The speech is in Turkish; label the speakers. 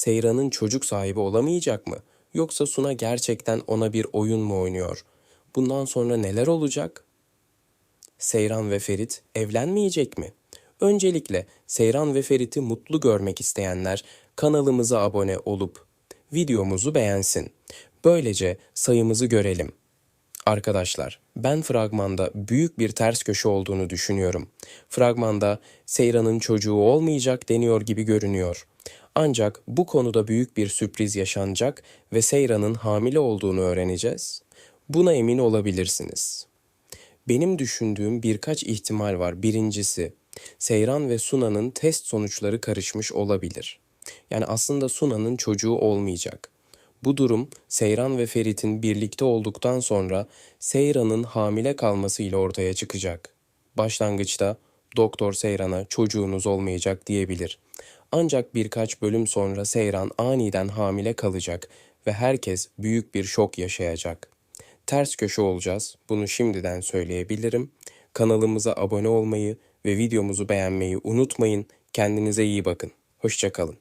Speaker 1: Seyran'ın çocuk sahibi olamayacak mı? Yoksa Suna gerçekten ona bir oyun mu oynuyor? Bundan sonra neler olacak? Seyran ve Ferit evlenmeyecek mi? Öncelikle Seyran ve Ferit'i mutlu görmek isteyenler kanalımıza abone olup videomuzu beğensin. Böylece sayımızı görelim. Arkadaşlar, ben fragmanda büyük bir ters köşe olduğunu düşünüyorum. Fragmanda Seyran'ın çocuğu olmayacak deniyor gibi görünüyor. Ancak bu konuda büyük bir sürpriz yaşanacak ve Seyran'ın hamile olduğunu öğreneceğiz. Buna emin olabilirsiniz. Benim düşündüğüm birkaç ihtimal var. Birincisi, Seyran ve Suna'nın test sonuçları karışmış olabilir. Yani aslında Suna'nın çocuğu olmayacak. Bu durum Seyran ve Ferit'in birlikte olduktan sonra Seyran'ın hamile kalmasıyla ortaya çıkacak. Başlangıçta doktor Seyran'a çocuğunuz olmayacak diyebilir. Ancak birkaç bölüm sonra Seyran aniden hamile kalacak ve herkes büyük bir şok yaşayacak. Ters köşe olacağız. Bunu şimdiden söyleyebilirim. Kanalımıza abone olmayı ve videomuzu beğenmeyi unutmayın. Kendinize iyi bakın. Hoşçakalın.